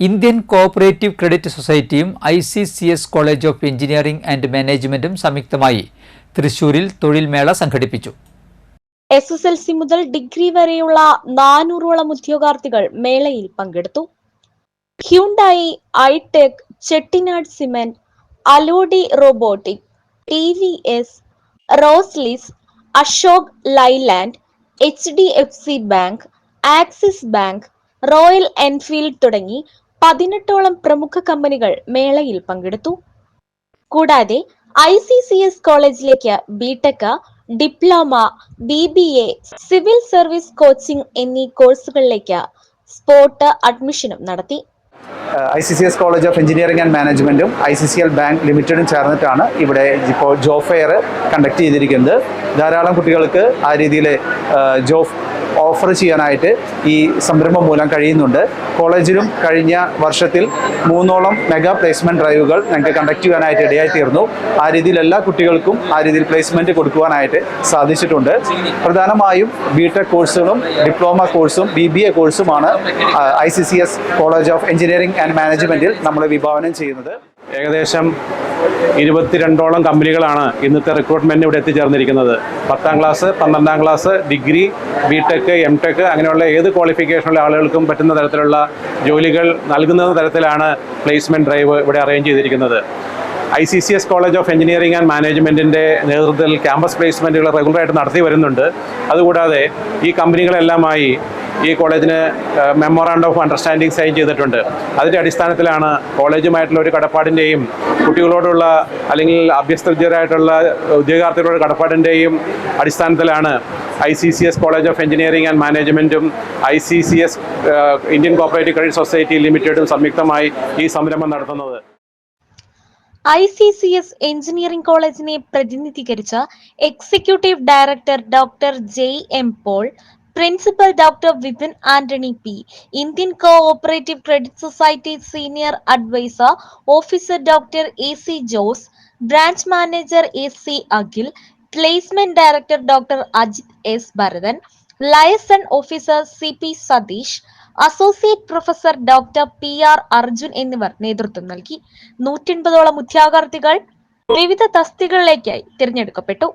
Indian cooperative credit സൊസൈറ്റിയും I C C S college of engineering and മാനേജ്മെന്റും സംയുക്തമായി തൃശൂരിൽ തൊഴിൽ മേള സംഘടിപ്പിച്ചു. എസ് എസ് എൽ സി മുതൽ ഡിഗ്രി വരെയുള്ള നാനൂറോളം ഉദ്യോഗാർത്ഥികൾ മേളയിൽ പങ്കെടുത്തു. ഹ്യുണ്ടായി ഐടെക് ചെട്ടിനാട് സിമെന്റ് അലോഡി robotic T V S റോസ്ലിസ് Ashok Leyland H D F C bank Axis bank Royal Enfield തുടങ്ങി പതിനെട്ടോളം പ്രമുഖ കമ്പനികൾ മേളയിൽ പങ്കെടുത്തു. കൂടാതെ ഐ സി സി എസ് കോളേജിലേക്ക് B tech diploma B B A civil service coaching എന്നീ കോഴ്സുകളിലേക്ക് സ്പോട്ട് അഡ്മിഷനും നടത്തി. I C C S college of engineering and മാനേജ്മെന്റും I C C L bank ലിമിറ്റഡും ചേർന്നിട്ടാണ് ഇവിടെ ഇപ്പോൾ ജോബ് ഫെയർ കണ്ടക്ട് ചെയ്തിരിക്കുന്നത്. ധാരാളം കുട്ടികൾക്ക് ആ രീതിയിൽ ജോബ് ഓഫർ ചെയ്യാനായിട്ട് ഈ സംരംഭം മൂലം കഴിയുന്നുണ്ട്. കോളേജിലും കഴിഞ്ഞ വർഷത്തിൽ മൂന്നോളം മെഗാ പ്ലേസ്മെന്റ് ഡ്രൈവുകൾ ഞങ്ങൾക്ക് കണ്ടക്ട് ചെയ്യാനായിട്ട് ഇടയായി തീർന്നു ആ രീതിയിൽ എല്ലാ കുട്ടികൾക്കും ആ രീതിയിൽ പ്ലേസ്മെന്റ് കൊടുക്കുവാനായിട്ട് സാധിച്ചിട്ടുണ്ട്. പ്രധാനമായും ബി ടെക് കോഴ്സുകളും ഡിപ്ലോമ കോഴ്സും B B A കോഴ്സുമാണ് I C C S college of engineering and മാനേജ്മെന്റിൽ നമ്മൾ വിഭാവനം ചെയ്യുന്നത്. ഏകദേശം ഇരുപത്തിരണ്ടോളം കമ്പനികളാണ് ഇന്നത്തെ റിക്രൂട്ട്മെന്റിന് ഇവിടെ എത്തിച്ചേർന്നിരിക്കുന്നത്. പത്താം ക്ലാസ് പന്ത്രണ്ടാം class degree B tech M tech അങ്ങനെയുള്ള ഏത് ക്വാളിഫിക്കേഷനുള്ള ആളുകൾക്കും പറ്റുന്ന തരത്തിലുള്ള ജോലികൾ നൽകുന്ന തരത്തിലാണ് പ്ലേസ്മെന്റ് ഡ്രൈവ് ഇവിടെ അറേഞ്ച് ചെയ്തിരിക്കുന്നത്. I C C S college of engineering and മാനേജ്മെന്റിന്റെ നേതൃത്വത്തിൽ ക്യാമ്പസ് പ്ലേസ്മെന്റുകൾ റെഗുലറായിട്ട് നടത്തി വരുന്നുണ്ട്. അതുകൂടാതെ ഈ കമ്പനികളെല്ലാമായി ഈ കോളേജിന് മെമ്മോറാണ്ടം ഓഫ് അണ്ടർസ്റ്റാൻഡിങ് സൈൻ ചെയ്തിട്ടുണ്ട്. അതിന്റെ അടിസ്ഥാനത്തിലാണ് കോളേജുമായിട്ടുള്ള ഒരു കടപ്പാടിന്റെയും കുട്ടികളോടുള്ള അല്ലെങ്കിൽ അഭ്യസ്തവിദ്യരായിട്ടുള്ള ഉദ്യോഗാർത്ഥികളുടെ കടപ്പാടിന്റെയും അടിസ്ഥാനത്തിലാണ് I C C S college of engineering and മാനേജ്മെന്റും I C C S Indian cooperative credit society ലിമിറ്റഡും സംയുക്തമായി ഈ സംരംഭം നടത്തുന്നത്. I C C S engineering കോളേജിനെ പ്രതിനിധീകരിച്ച executive director doctor J M Paul principal doctor Vipin Antony P. Indian cooperative credit society senior advisor officer doctor A C Jose branch manager A C Akhil placement director doctor Ajith S Bharathan liaison officer C P Satheesh associate professor doctor P R Arjun എന്നിവർ നേതൃത്വം നൽകി. നൂറ്റൻപതോളം ഉദ്യോഗാർത്ഥികൾ വിവിധ തസ്തികളിലേക്കായി തിരഞ്ഞെടുക്കപ്പെട്ടു.